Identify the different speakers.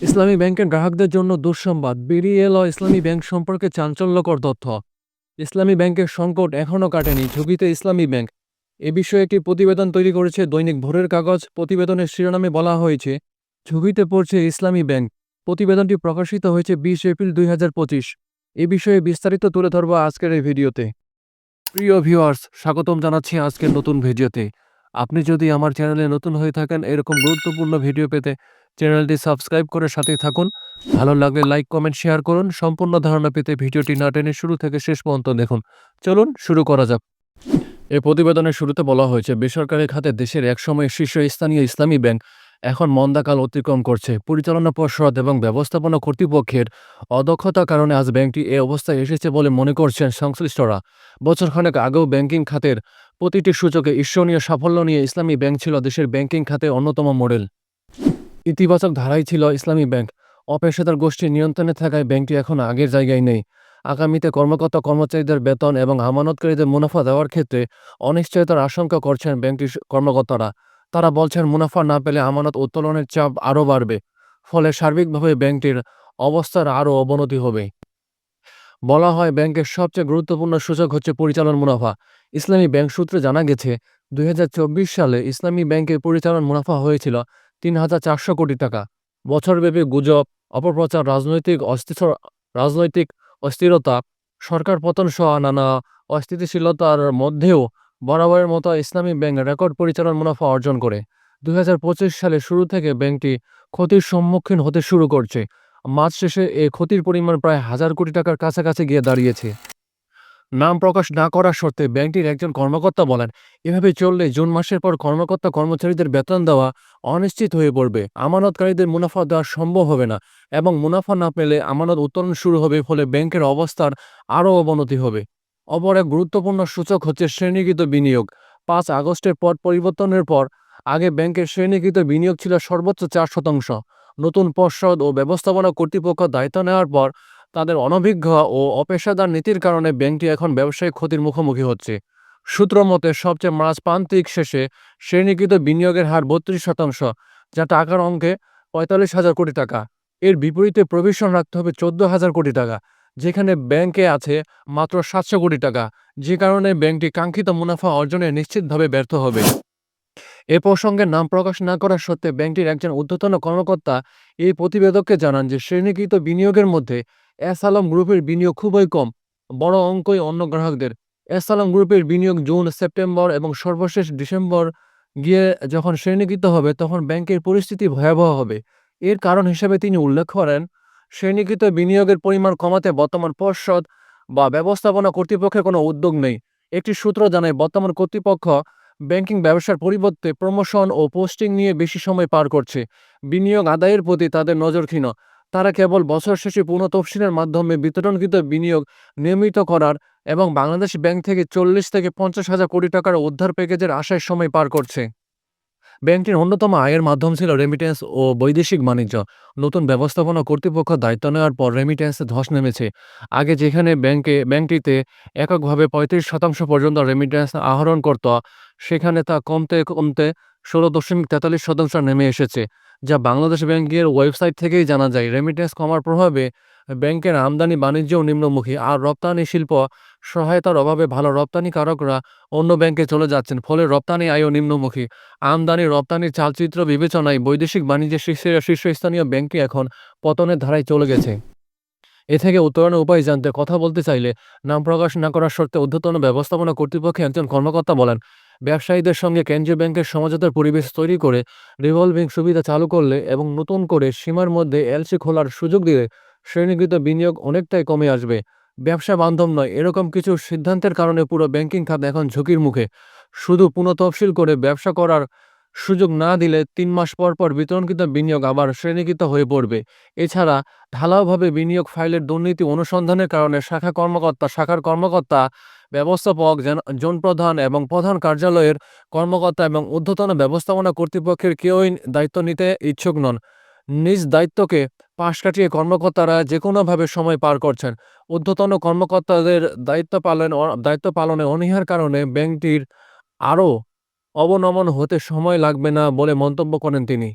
Speaker 1: ইসলামী ব্যাংকের গ্রাহকদের জন্য দুঃসংবাদ। বেরিয়ে এলো ইসলামী ব্যাংক সম্পর্কে চাঞ্চল্যকর তথ্য। ইসলামী ব্যাংকের সংকট এখনও কাটেনি। ঝুঁকিতে ইসলামী ব্যাংক। এ বিষয়ে একটি প্রতিবেদন তৈরি করেছে দৈনিক ভোরের কাগজ। প্রতিবেদনের শিরোনামে বলা হয়েছে, ঝুঁকিতে পড়ছে ইসলামী ব্যাংক। প্রতিবেদনটি প্রকাশিত হয়েছে বিশ এপ্রিল দুই হাজার পঁচিশ। এ বিষয়ে বিস্তারিত তুলে ধরবো আজকের এই ভিডিওতে। প্রিয় ভিউয়ার্স, স্বাগতম জানাচ্ছি আজকের নতুন ভিডিওতে। আপনি যদি আমার চ্যানেলে নতুন হয়ে থাকেন, এরকম গুরুত্বপূর্ণ ভিডিও পেতে চ্যানেলটি সাবস্ক্রাইব করে সাথেই থাকুন। ভালো লাগলে লাইক, কমেন্ট, শেয়ার করুন। সম্পূর্ণ ধারণা পেতে ভিডিওটি না টেনে শুরু থেকে শেষ পর্যন্ত দেখুন। চলুন শুরু করা যাক। এ প্রতিবেদনের শুরুতে বলা হয়েছে, বেসরকারি খাতে দেশের একসময় শীর্ষস্থানীয় ইসলামী ব্যাংক এখন মন্দাকাল অতিক্রম করছে। পরিচালনা পর্ষদ এবং ব্যবস্থাপনা কর্তৃপক্ষের অদক্ষতার কারণে আজ ব্যাংকটি এ অবস্থায় এসেছে বলে মনে করছেন সংশ্লিষ্টরা। বছরখানেক আগেও ব্যাংকিং খাতের প্রতিটি সূচকে ঈর্ষণীয় সাফল্য নিয়ে ইসলামী ব্যাংক ছিল দেশের ব্যাংকিং খাতে অন্যতম মডেল। ইতিবাচক ধারাই ছিল ইসলামী ব্যাংক। অপেশাদার গোষ্ঠীর নিয়ন্ত্রণে থাকায় ব্যাংকটি এখন আগের জায়গায় নেই। আগামীতে কর্মকর্তা কর্মচারীদের বেতন এবং আমানতকারীদের মুনাফা দেওয়ার ক্ষেত্রে অনিশ্চয়তার আশঙ্কা করছেন ব্যাংকটির কর্মকর্তারা। তারা বলছেন, মুনাফা না পেলে আমানত উত্তোলনের চাপ আরও বাড়বে, ফলে সার্বিকভাবে ব্যাংকটির অবস্থার আরও অবনতি হবে। বলা হয়, ব্যাংকের সবচেয়ে গুরুত্বপূর্ণ সূচক হচ্ছে পরিচালন মুনাফা। ইসলামী ব্যাংক সূত্রে জানা গেছে, দুই হাজার চব্বিশ সালে ইসলামী ব্যাংকের পরিচালন মুনাফা হয়েছিল তিন হাজার চারশো কোটি টাকা। বছরব্যাপী গুজব, অপপ্রচার, রাজনৈতিক অস্থির রাজনৈতিক অস্থিরতা, সরকার পতন সহ নানা অস্থিতিশীলতার মধ্যেও বরাবরের মতো ইসলামী ব্যাংক রেকর্ড পরিচালন মুনাফা অর্জন করে। দুই হাজার পঁচিশ সালে শুরু থেকে ব্যাংকটি ক্ষতির সম্মুখীন হতে শুরু করছে। মার্চ শেষে এই ক্ষতির পরিমাণ প্রায় হাজার কোটি টাকার কাছাকাছি গিয়ে দাঁড়িয়েছে। নাম প্রকাশ না করার শর্তে ব্যাংকটির একজন কর্মকর্তা বলেন, এভাবে চললে জুন মাসের পর কর্মকর্তা কর্মচারীদের বেতন দেওয়া অনিশ্চিত হয়ে পড়বে। আমানতকারীদের মুনাফা দেওয়া সম্ভব হবে না এবং মুনাফা না পেলে আমানত উত্তোলন শুরু হবে ফলে ব্যাংকের অবস্থার আরও অবনতি হবে। অপর এক গুরুত্বপূর্ণ সূচক হচ্ছে শ্রেণীকৃত বিনিয়োগ। পাঁচ আগস্টের পর পরিবর্তনের পর আগে ব্যাংকের শ্রেণীকৃত বিনিয়োগ ছিল সর্বোচ্চ চার শতাংশ। নতুন পর্ষদ ও ব্যবস্থাপনা কর্তৃপক্ষ দায়িত্ব নেওয়ার পর তাদের অনভিজ্ঞ ও অপেশাদার নীতির কারণে ব্যাংকটি এখন ব্যবসায়িক ক্ষতির মুখোমুখি হচ্ছে। সূত্র মতে, সবচেয়ে মাঝপ্রান্তিক শেষে শ্রেণীকৃত বিনিয়োগের হার বত্রিশ শতাংশ, যা টাকার অঙ্কে পঁয়তাল্লিশ হাজার কোটি টাকা। এর বিপরীতে প্রভিশন রাখতে হবে চোদ্দ হাজার কোটি টাকা, যেখানে ব্যাংকে আছে মাত্র সাতশো কোটি টাকা, যে কারণে ব্যাংকটি কাঙ্ক্ষিত মুনাফা অর্জনে নিশ্চিতভাবে ব্যর্থ হবে। এ প্রসঙ্গে নাম প্রকাশ না করা সত্ত্বে ব্যাংকটির একজন ঊর্ধ্বতন কর্মকর্তা এই প্রতিবেদককে জানান যে, শ্রেণীকৃত বিনিয়োগের মধ্যে এস আলম গ্রুপের বিনিয়োগ খুবই কম, বড় অঙ্কই অন্য গ্রাহকদের। এস আলম গ্রুপের বিনিয়োগ জুন, সেপ্টেম্বর এবং সর্বশেষ ডিসেম্বর গিয়ে যখন শ্রেণীকৃত হবে, তখন ব্যাংকের পরিস্থিতি ভয়াবহ হবে। এর কারণ হিসেবে তিনি উল্লেখ করেন, শ্রেণীকৃত বিনিয়োগের পরিমাণ কমাতে বর্তমান পর্ষদ বা ব্যবস্থাপনা কর্তৃপক্ষের কোনো উদ্যোগ নেই। একটি সূত্র জানায়, বর্তমান কর্তৃপক্ষ ব্যাংকিং ব্যবসার পরিবর্তে প্রমোশন ও পোস্টিং নিয়ে বেশি সময় পার করছে। বিনিয়োগ আদায়ের প্রতি তাদের নজর ক্ষীণ তারা কেবল বছর শেষে পুনঃ তফসিলের মাধ্যমে বিতরণকৃত বিনিয়োগ নিয়মিত করার এবং বাংলাদেশ ব্যাংক থেকে চল্লিশ থেকে পঞ্চাশ হাজার কোটি টাকার উদ্ধার প্যাকেজের আশায় সময় পার করছে। ব্যাংকটির অন্যতম আয়ের মাধ্যম ছিল রেমিটেন্স ও বৈদেশিক বাণিজ্য। নতুন ব্যবস্থাপনা কর্তৃপক্ষ দায়িত্ব নেওয়ার পর রেমিটেন্সে ধস নেমেছে। আগে যেখানে ব্যাংকে, ব্যাংকটিতে এককভাবে পঁয়ত্রিশ শতাংশ পর্যন্ত রেমিটেন্স আহরণ করত, সেখানে তা কমতে কমতে ষোলো দশমিক তেতাল্লিশ শতাংশ নেমে এসেছে, যা বাংলাদেশ ব্যাংকের ওয়েবসাইট থেকেই জানা যায়। রেমিটেন্স কমার প্রভাবে ব্যাংকের আমদানি বাণিজ্যও নিম্নমুখী আর রপ্তানি শিল্প সহায়তার অভাবে ভালো রপ্তানিকারকরা অন্য ব্যাংকে চলে যাচ্ছেন, ফলে রপ্তানি আয়ও নিম্নমুখী। আমদানি রপ্তানির চালচিত্র বিবেচনায় বৈদেশিক বাণিজ্যের শীর্ষে, শীর্ষস্থানীয় ব্যাংকটি এখন পতনের ধারায় চলে গেছে। এ থেকে উত্তরণের উপায় জানতে, কথা বলতে চাইলে নাম প্রকাশ না করার শর্তে ঊর্ধ্বতন ব্যবস্থাপনা কর্তৃপক্ষের একজন কর্মকর্তা বলেন ব্যবসায়ীদের সঙ্গে কেন্দ্রীয় ব্যাংকের সমঝোতার পরিবেশ তৈরি করে রিভলভিং সুবিধা চালু করলে এবং নতুন করে সীমার মধ্যে এলসি খোলার সুযোগ দিলে শ্রেণীকৃত বিনিয়োগ অনেকটাই কমে আসবে। ব্যবসা বান্ধব নয়, এরকম কিছু সিদ্ধান্তের কারণে পুরো ব্যাংকিং খাত এখন ঝুঁকির মুখে। শুধু পুনঃতফসিল করে ব্যবসা করার সুযোগ না দিলে তিন মাস পর পর বিতরণকৃত বিনিয়োগ আবার শ্রেণীকৃত হয়ে পড়বে। এছাড়া ঢালাওভাবে বিনিয়োগ ফাইলের দুর্নীতি অনুসন্ধানের কারণে শাখা কর্মকর্তা, শাখার কর্মকর্তা ব্যবস্থাপক, জন প্রধান এবং প্রধান কার্যালয়ের কর্মকর্তা এবং ঊর্ধ্বতন ব্যবস্থাপনা কর্তৃপক্ষের কেউই দায়িত্ব নিতে ইচ্ছুক নন। নিজ দায়িত্বকে পাশ কাটিয়ে কর্মকর্তারা যে কোনোভাবে সময় পার করছেন। ঊর্ধ্বতন কর্মকর্তাদের দায়িত্ব পালন, দায়িত্ব পালনে অনীহার কারণে ব্যাংকটির আরও অবনমন হতে সময় লাগবে না বলে মন্তব্য করেন তিনি।